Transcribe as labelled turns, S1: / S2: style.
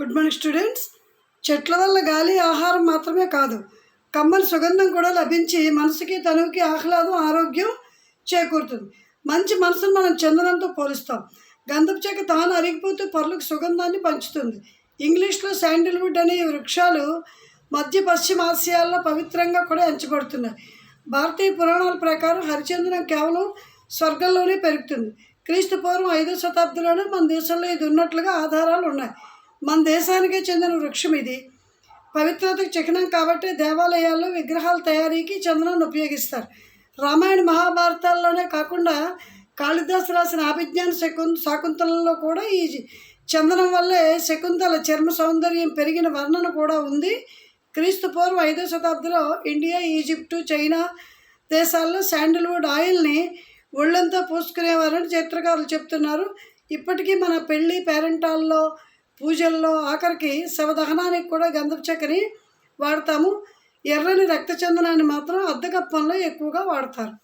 S1: Good morning students చెట్ల వల్ల గాలి ఆహారం మాత్రమే కాదు. కమ్మని సుగంధం కూడా లభించి మనసుకి తనువుకి ఆహ్లాదం ఆరోగ్యం చేకూరుతుంది. మంచి మనసును మనం చందనంతో పోలుస్తాం. గంధపు చెక్క తాను అరిగిపోతూ పరులకు సుగంధాన్ని పంచుతుంది. ఇంగ్లీష్లో శాండిల్వుడ్ అనే వృక్షాలు మధ్య పశ్చిమ ఆసియాల్లో పవిత్రంగా కూడా ఎంచబడుతున్నాయి. భారతీయ పురాణాల ప్రకారం హరిచందనం కేవలం స్వర్గంలోనే పెరుగుతుంది. క్రీస్తు పూర్వం ఐదో శతాబ్దంలోనే మన దేశంలో ఇది ఉన్నట్లుగా ఆధారాలు ఉన్నాయి. మన దేశానికే చెందిన వృక్షం ఇది. పవిత్రతకు చిహ్నం కాబట్టి దేవాలయాల్లో విగ్రహాల తయారీకి చందనాన్ని ఉపయోగిస్తారు. రామాయణ మహాభారతాల్లోనే కాకుండా కాళిదాసు రాసిన అభిజ్ఞాన శకుం శాకుంతలంలో కూడా ఈ చందనం వల్లే శకుంతల చర్మ సౌందర్యం పెరిగిన వర్ణన కూడా ఉంది. క్రీస్తు పూర్వం ఐదో శతాబ్దంలో ఇండియా ఈజిప్టు చైనా దేశాల్లో శాండిల్వుడ్ ఆయిల్ని ఒళ్ళంతా పూసుకునేవారని చరిత్రకారులు చెప్తున్నారు. ఇప్పటికీ మన పెళ్ళి పేరెంటాల్లో పూజల్లో ఆఖరికి శవదహనానికి కూడా గంధపు చెక్కని వాడతాము. ఎర్రని రక్తచందనాన్ని మాత్రం అద్దకప్పంలో ఎక్కువగా వాడతారు.